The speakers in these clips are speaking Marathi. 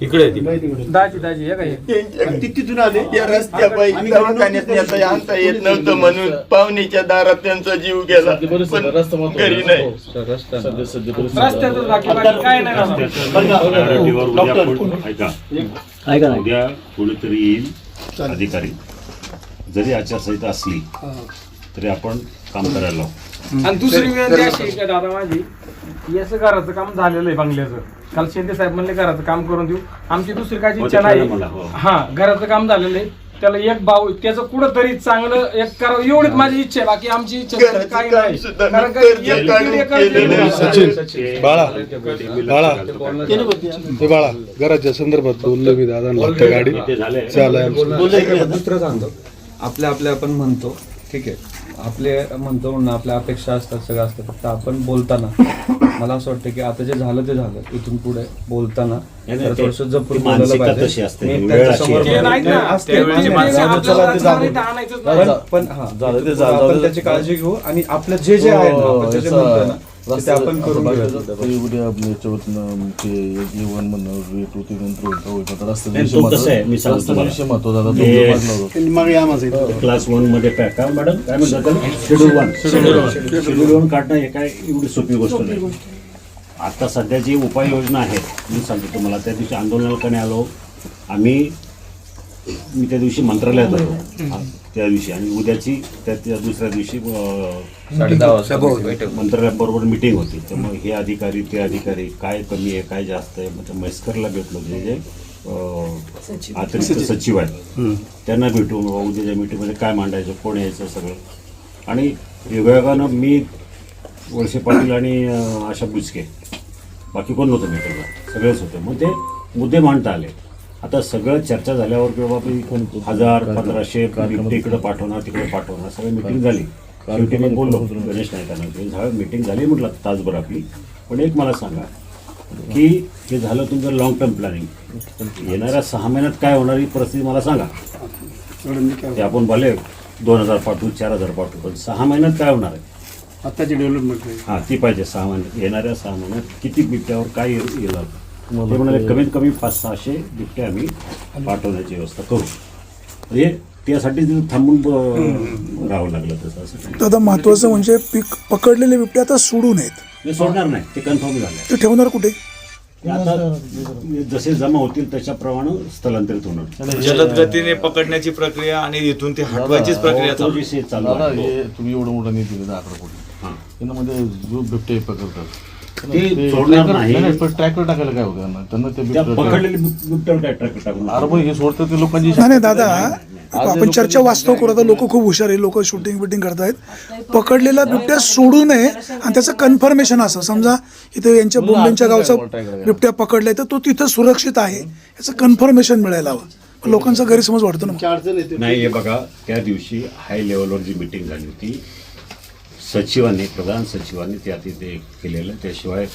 इकडे. दाजी दाजी हे काय? तिथून आले. या नेता आणता येत नव्हतं म्हणून पाहुणीच्या दारात त्यांचा जीव गेला. पण घरी नाही. रस्त्यातच बाकी बाकी काय नाही झालं. प्रायोरिटीवर उद्या पुढे- ऐका. उद्या कोणीतरी येईल अधिकारी. जरी आचारसंहिता असली तरी आपण काम करायला लावू. आणि दुसरी विनंती अशी आहे का दादा माझी? याचं घराचं काम झालेलं आहे बंगल्याचं. काल शिंदे साहेब म्हणले घराचं काम करून देऊ. आमची दुसरी काय हो, इच्छा ते नाही. हो. हा घराचं काम झालेलं आहे. त्याला एक भाऊ त्याचं कुठं तरी चांगलं एक करावं एवढीच माझी इच्छा आहे. बाकी आमची इच्छा काही नाही. कारण का एक दीड एकर जमीन बाळा, घराच्या संदर्भात बोललो मी दादांना लागतं गाडी. चालेल. दुसरं सांगतो. आपल्या आपल्या आपण म्हणतो. ठीक आहे. आपले म्हणतो म्हणून आपल्या अपेक्षा असतात सगळं असतं फक्त आपण बोलताना मला असं वाटतं की आता जे झालं ते झालं इथून पुढे बोलताना जरा थोडंसं जपून बोलायला पाहिजे. मी. ते ना. असते. माणसं ते- आणायचंच नाही. पण पण हा झालं ते झालं आपण त्याची काळजी घेऊ आणि आपलं जे जे आहे ना आपण जे जे म्हणतोय ना ते- आपण करून घेऊया उद्या ते म्हणणं तो कसं आहे, मी. सांगतो विषय महत्त्वाचा ते- होता. क्लास वनमध्ये काय काय मॅडम काय म्हणतात त्याला? शेड्यूल वन शेड्यूल वन काढणं हे काय एवढी सोपी गोष्ट नाही आता सध्या जी उपाययोजना आहेत मी सांगतो तुम्हाला त्या दिवशी आंदोलनाला का नाही आलो आम्ही मी त्या दिवशी मंत्रालयात हा, त्या दिवशी. आणि उद्याची त्या त्या दुसऱ्या दिवशी मंत्रालयाबरोबर मिटिंग होती. त्यामुळे हे अधिकारी ते अधिकारी काय कमी आहे काय जास्त आहे मग त्या म्हैसकरला भेटलो जे जे अं, अतिरिक्त सचिव. आहेत. त्यांना भेटून बाबा उद्याच्या मीटिंगमध्ये काय मांडायचं कोण यायचं सगळं. आणि योगायोगानं मी वळसे पाटील आणि अं, आशा बुचके बाकी कोण नव्हतं मीटिंगला सगळेच होते. मग ते मुद्दे मांडता आले. आता सगळं चर्चा झाल्यावर किंवा बाबा हजार पंधराशे इकडे पाठवणार तिकडे पाठवणार सगळी मिटिंग झाली. शेवटी मी बोललो गणेश नायकांना झालं मिटिंग झाली म्हटलं तासभर आपली. पण एक मला सांगा की हे झालं तुमचं लॉंग टर्म प्लॅनिंग येणाऱ्या सहा महिन्यात काय होणार ही परिस्थिती मला सांगा. ते आपण भले दोन हजार पाठवू चार हजार पाठवू पण सहा महिन्यात काय होणार आहे? आताची डेव्हलपमेंट हां ती पाहिजे सहा महिन्यात. येणाऱ्या सहा महिन्यात किती बिबट्यावर काय येईल? ते म्हणाले कमीत कमी पाच सहाशे बिबटे आम्ही पाठवण्याची व्यवस्था करू. म्हणजे त्यासाठी तिथं थांबून राहावं लागलं तसं असं. दादा महत्वाचं म्हणजे पीक पकडलेले बिबटे आता सोडू नयेत. मी सोडणार नाही. ते कन्फर्म झालं ते ठेवणार कुठे? ते आता जसे जमा होतील त्याच्याप्रमाणे स्थलांतरित होणार. जलद गतीने पकडण्याची प्रक्रिया आणि इथून ते हटवायचीच प्रक्रिया तो चालू विषय चालू दादा आहे हे तुम्ही एवढं मोठं नाही दिलं दहा अकरा कोटी. हां. त्यांना जो बिबटे पकडतात. ते सोडणार नाही. ट्रॅक्टर टाकायला काय होतं? त्यांना? ते त्या बिबटे- पकडलेले बिब- बिबट्यावर काय ट्रॅक टाकून अरे हे सोडतं ते लोकांची नाही नाही दादा आपण चर्चा वास्तव करू आता. लोक खूप हुशार आहे लोक शूटिंग बिटिंग करतायत. पकडलेला बिबट्या सोडू नये आणि त्याचं कन्फर्मेशन असं. समजा इथे यांच्या बोंबेंच्या गावचा बिबट्या पकडलाय तर तो तिथं सुरक्षित आहे. याचं कन्फर्मेशन मिळायला हवं. लोकांचा गैरसमज वाटतो ना. नाही हे बघा त्या दिवशी हाय लेवलवर जी मिटिंग झाली होती सचिवांनी प्रधान सचिवांनी त्या तिथे केलेलं. त्याशिवाय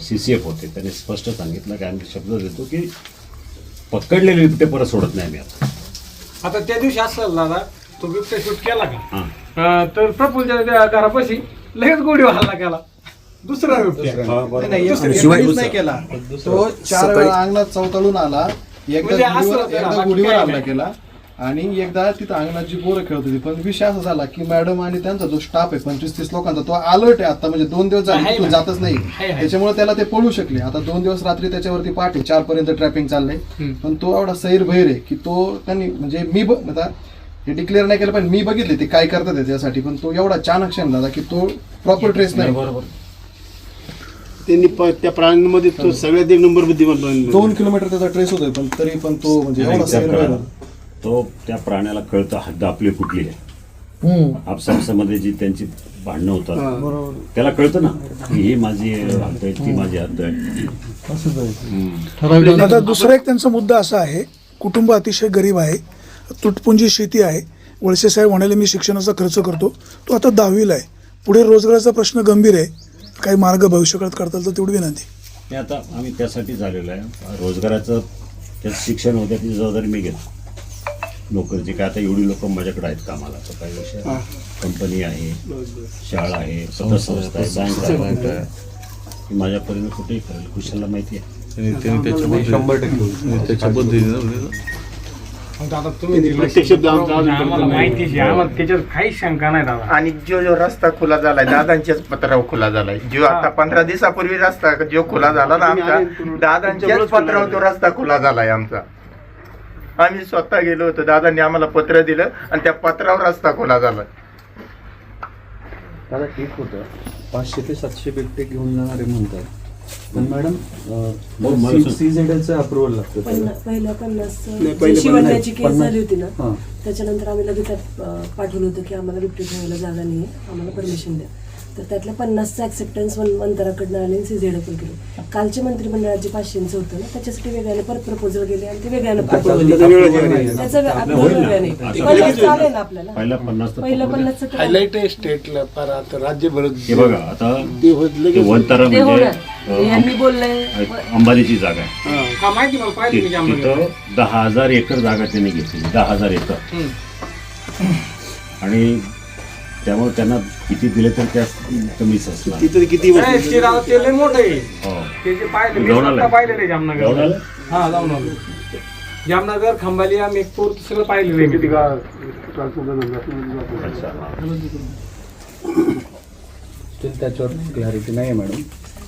सी सी एफ होते. त्यांनी स्पष्ट सांगितलं की आम्ही शब्द देतो की पकडलेले बिबटे परत सोडत नाही आम्ही आता. आता त्या दिवशी असं दादा तो बिबट्या शूट केला का? हां. अं, तर प्रफुलच्या त्या घरापाशी लगेच गोडी हल्ला केला दुसरा बिबट्या नाही केला. तो चार वेळा अंगणात चौताळून आला. म्हणजे एकदा असं गुढीवर होतं. ना, एकदा बाकी गुढीवर काय हल्ला नाही. केला. आणि एकदा तिथं अंगणात जी पोरं खेळत होती. पण विषय असा झाला की मॅडम आणि त्यांचा जो स्टाफ आहे पंचवीस तीस लोकांचा तो अलर्ट आहे आता. म्हणजे दोन दिवस झाले तिथून. जातच नाही. त्याच्यामुळे त्याला ते पळू शकले. आता दोन दिवस रात्री त्याच्यावरती पहाटे चार पर्यंत ट्रॅपिंग चाललंय. पण तो एवढा सैर भैर आहे की तो त्यांनी म्हणजे मी आता हे डिक्लेअर नाही केलं पण मी बघितले ते काय करतात त्याच्यासाठी पण तो एवढा चाणक्य झाला की तो प्रॉपर ट्रेस नाही. बरोबर त्यांनी त्या प्राण्यांमध्ये तो सगळ्यात एक नंबर. दोन किलोमीटर त्याचा ट्रेस होतोय पण तरी पण तो म्हणजे एवढा सैर तो त्या प्राण्याला कळतं हद्द आपली कुठली आहे. आपसापसामध्ये जी त्यांची भांडणं होतात त्याला कळतं ना की ही माझी हद्द आहे ती माझी हद्द आहे. आता दुसरा एक त्यांचा मुद्दा असा आहे कुटुंब अतिशय गरीब आहे तुटपुंजी शेती आहे. वळसे साहेब म्हणाले मी शिक्षणाचा खर्च करतो तो आता दहावीला आहे. पुढे रोजगाराचा प्रश्न गंभीर आहे. काही मार्ग भविष्यकाळात करता येईल तर तेवढी विनंती. ते आता आम्ही त्यासाठी झालेलो आहे. रोजगाराचं त्याचं शिक्षण होतं त्याची जबाबदारी मी घेतो. नोकरीची काय आता एवढी लोक माझ्याकडे आहेत कामाला तर काही विषय कंपनी आहे शाळा आहे पतसंस्था आहे बँक आहे ही माझ्यापर्यंत कुठेही करेल कुशाला माहिती आहे. शंभर टक्के. त्याच्या पद्धतीने तुम्ही आम्हाला माहिती आहे, आम्हाला त्याच्यात काहीच शंका नाही दादा. आणि जो जो रस्ता खुला झालाय दादांच्याच पत्रावर खुला झालाय. जो आता पंधरा दिवसापूर्वी रस्ता जो खुला झाला ना आमचा दादांच्याच पत्रावर तो रस्ता खुला झालाय आमचा. आम्ही स्वतः गेलो होतो. दादांनी आम्हाला पत्र दिलं आणि त्या पत्रावर रस्ता खुला झालाय दादा ठीक होतं. पाचशे ते सातशे बिबटे घेऊन जाणारे म्हणतात. पण मॅडम मग मला सांग. सी झेड एलचं अप्रुव्हल लागतं त्याला. पन्ना- पहिल्या पन्नास नाही, पहिले जी शिवण्याची केस पन्नास- झाली होती ना? हां. त्याच्यानंतर आम्ही लगेच पाठवलं होतं की आम्हाला बिबटे ठेवायला जागा नाही आम्हाला परमिशन द्या. तर त्यातल्या पन्नासचं ऍक्सेप्टन्स वन मंतराकडनं आले आणि सीझेड पण केलं. कालचे मंत्रिमंडळात जे पाचशेंचं होतं ना त्याच्यासाठी वेगळ्याने परत प्रपोजल गेले आणि ते वेगळ्यानं पाठवलं. त्याचं वेगळ्याने चालेल ना. आपल्याला पहिला पन्नास तर पहिलं पन्नासचं तर- आहे स्टेटला पर आता राज्यभर हे बघा आता ते होत ते लगेच वनतारा ते म्हणजे होणार यांनी बोललंय. अं, अंबानीची जागा आहे. हा. माहिती मला? पाहिजे मी ति- जामनगर तिथं दहा हजार एकर जागा त्यांनी घेतली दहा हजार एकर. आणि त्यामुळे त्यांना किती दिले तर त्या कमीच असणार. तिथे किती नाही, ते ते लय मोठं आहे. हो. ते जे पाहिले मी जाऊन आलाय? स्वतः पाहिलेलं आहे जामनगर? हा जाऊन आलो. जामनगर खंबालिया मेघपूर सगळं पाहिलेलं आहे. मी. अच्छा. Still त्याच्यावर क्लॅरिटी नाही आहे मॅडम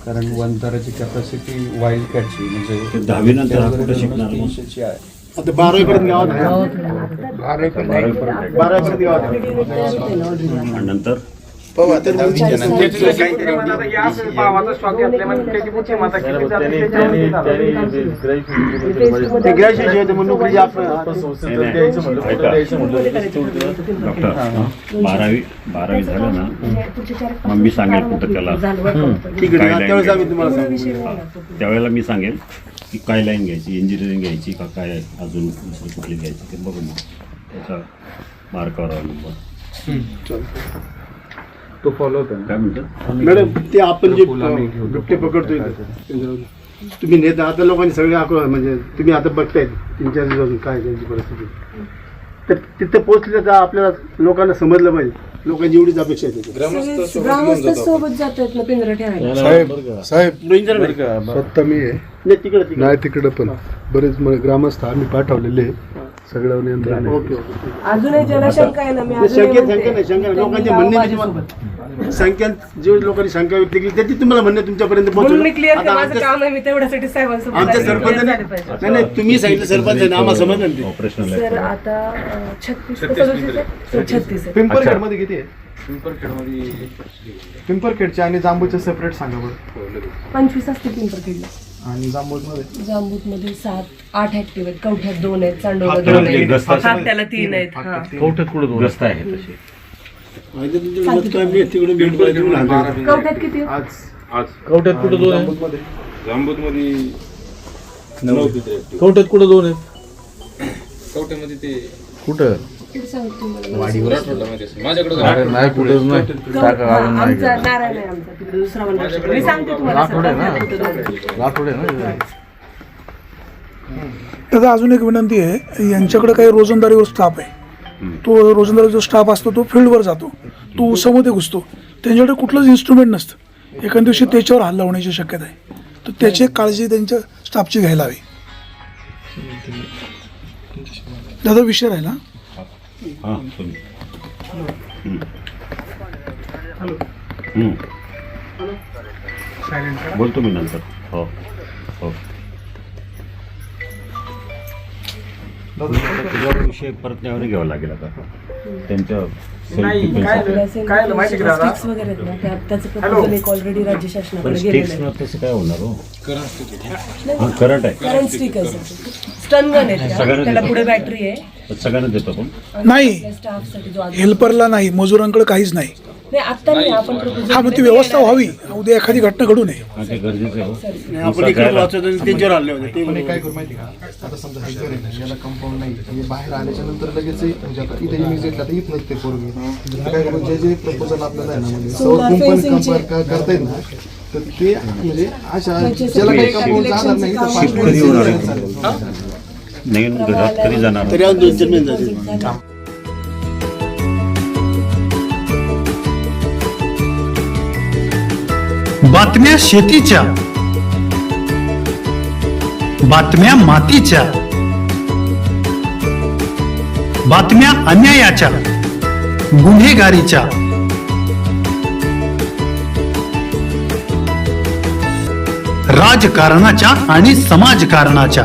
कारण वनताराची कॅपॅसिटी वाईल्ड कॅटची म्हणजे ते दहावीनंतर हा कुठं वगैरे शिकणार मग? दोनशेची आहे. आता गावात बारावीपर्यंत बारावीपर्यंत गावात. आणि नंतर. डॉक्टर बारावी बारावी झालं ना मग मी सांगेल कुठं त्याला. त्यावेळेला मी सांगेल की काय लाईन घ्यायची इंजिनिअरिंग घ्यायची का काय अजून दुसरी कुठली घ्यायची ते बघू मग. त्याच्या मार्कावर अवलंबून तो फॉलो होतो काय म्हणतात मॅडम ते आपण जे फुलं आम्ही घेऊ. बिबटे पकडतोय तुम्ही नेता आता लोकांनी सगळे आकडा म्हणजे तुम्ही आता बघताय तीन चार दिवस काय त्यांची परिस्थिती. तर तिथे पोहोचलं तर आपल्याला लोकांना समजलं पाहिजे. लोकांची एवढीच अपेक्षा आहे त्याची. सगळे ग्रामस्थ सोबत जात आहेत ना पिंजरा ठेवायला. साहेब साहेब डेंजर नाही का? स्वतः मी आहे. नाही तिकडे तिकडे. नाही तिकडं पण. बरेच म- ग्रामस्थ आम्ही पाठवलेले. आहे. सगळं नियंत्रण आहे. Okay okay. अजूनही ज्याला शंका आहे ना मी ते अजूनही शंका म्हणते, शंका नाही शंका नाही लोकांचे म्हणणे म्हणजे जे लोकांनी शंका व्यक्त केली त्याची तुम्हाला म्हणणं तुमच्यापर्यंत म्हणून मी पोहोचवलं क्लिअर आता माझं आमच्या- काम आहे मी तेवढ्यासाठी साहेबांसोबत आमच्या clear सरपंचाने झाले पाहिजे. नाही नाही तुम्ही सांगितलं सरपंचाने आम्हाला समजलं ना ते. ऑपरेशनल सर आता अं, छत्तीस का सदतीस आहे? छत्तीस. आहे. पिंपरखेडमध्ये किती आहे? पिंपरखेडचे आणि जांबूचे सेपरेट सांगा बरं. पंचवीस असते पिंपरखेडला. आणि जांबूटमध्ये जांबूत मध्ये सात आठ ऍक्टिव्ह आहेत. कवठ्यात दोन आहेत चांडोला हातला दोन म्हणजे आहेत. तीन आहेत हा. कवठ्यात कुठं दोन ग्रस्त आहे तसे. भेट. कवठ्यात किती? कवठ्यात कुठं दोन आहेत? कवठ्यात कुठं दोन आहेत? कुठं? किती सांगतो तुम्हाला? अरे नाही कुठंच नाही. कव- हा, आमचा नारायण आहे आमचा तिकडे दुसरा वनरक्षक. मी सांगते तुम्हाला सर, कवठ्यात कुठे दोन आहेत. लाठोड आहे ना? त्याचा अजून एक विनंती आहे. यांच्याकडे काही रोजंदारीवर स्टाफ आहे तो रोजंदारी जो स्टाफ असतो तो फील्डवर जातो. तो ऊसामध्ये घुसतो. त्यांच्याकडे कुठलंच इन्स्ट्रुमेंट नसतं. एखाद्या दिवशी त्याच्यावर हल्ला होण्याची शक्यता आहे. तर त्याची काळजी त्यांच्या स्टाफची घ्यायला हवी. दादा विषय राहिला. हां तुम्ही हम्म. हम्म. बोलतो मी नंतर. हो. हो. तुझा विषय परत न्यावर घ्यावा लागेल आता. त्यांच्या तसं काय होणार हो? हां करंट आहे. करंट स्टिक आहे. स्टन गन आहे त्या. सगळ्यांना. पुढे बॅटरी आहे. सगळ्यांना देतो आपण. नाही. स्टाफसाठी जो आज- हेल्परला नाही मजुरांकडे काहीच नाही. नाही आता नाही आपण proposal हा मग ती व्यवस्था व्हावी. उद्या एखादी घटना घडू नये. हा, ते गरजेचं आहे हो. नाही, आपण इकडे वाचवतो आणि त्यांच्यावर हल्ले होते. ते पण हे काय करू माहिती का? आता समजा हे घर आहे ना, याला कंपाऊंड नाही हे बाहेर आल्याच्यानंतर लगेच हे- म्हणजे आता इथे येत ते पोरगी तर काय करू जे जे प्रपोजल आपल्याला आहे ना म्हणजे Solar सौर कुंपण fencing चे- कंपाऊंड का- करता येईल ना तर ते म्हणजे अशा ज्याला काही कंपाऊंड जाणार नाही तर होणार आहे? नवीन घरात कधी जाणार. तरी दोन deposit झालं. बातम्या शेतीच्या. बातम्या मातीच्या. बातम्या अन्यायाच्या. गुन्हेगारीच्या. राजकारणाच्या आणि समाजकारणाच्या.